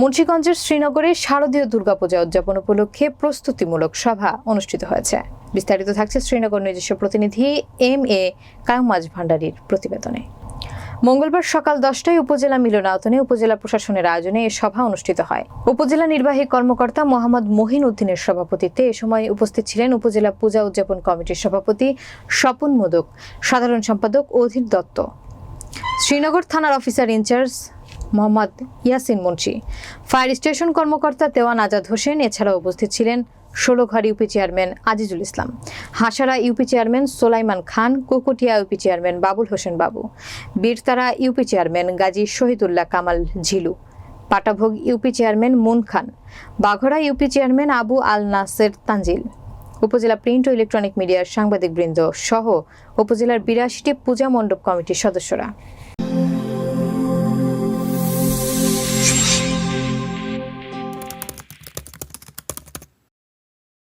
মুন্সিগঞ্জের শ্রীনগরে শারদীয় দুর্গাপূজা উদযাপন উপলক্ষে প্রস্তুতিমূলক সভা অনুষ্ঠিত হয়েছে। বিস্তারিত থাকছে শ্রীনগর নিজস্ব প্রতিনিধি এম এ কায়ুমাজ ভান্ডারীর প্রতিবেদনে। মঙ্গলবার সকাল দশটায় উপজেলা মিলনায়তনে উপজেলা প্রশাসনের আয়োজনে এ সভা অনুষ্ঠিত হয়। উপজেলা নির্বাহী কর্মকর্তা মোহাম্মদ মহিন উদ্দিনের সভাপতিত্বে এ সময় উপস্থিত ছিলেন উপজেলা পূজা উদযাপন কমিটির সভাপতি স্বপন মোদক, সাধারণ সম্পাদক অধীর দত্ত। শ্রীনগর থানার officer in charge Mohammad Yasin Munshi. Fire station কর্মকর্তা দেওয়ান আজাদ হোসেন, এছাড়াও উপস্থিত ছিলেন Shologhar UP chairman Azizul Islam. Hasara UP chairman Solaiman Khan, Kukutia UP chairman Babul Hossain Babu. Birtara UP chairman Gazi Shahidullah Kamal Jhilu. Patabhog UP chairman Mun Khan. বাঘড়া UP chairman Abu Al Naser Tanzil. উপজেলা print ও electronic মিডিয়ার সাংবাদিকবৃন্দ সহ উপজেলার বিরাশিটি পূজা মণ্ডপ কমিটির সদস্যরা।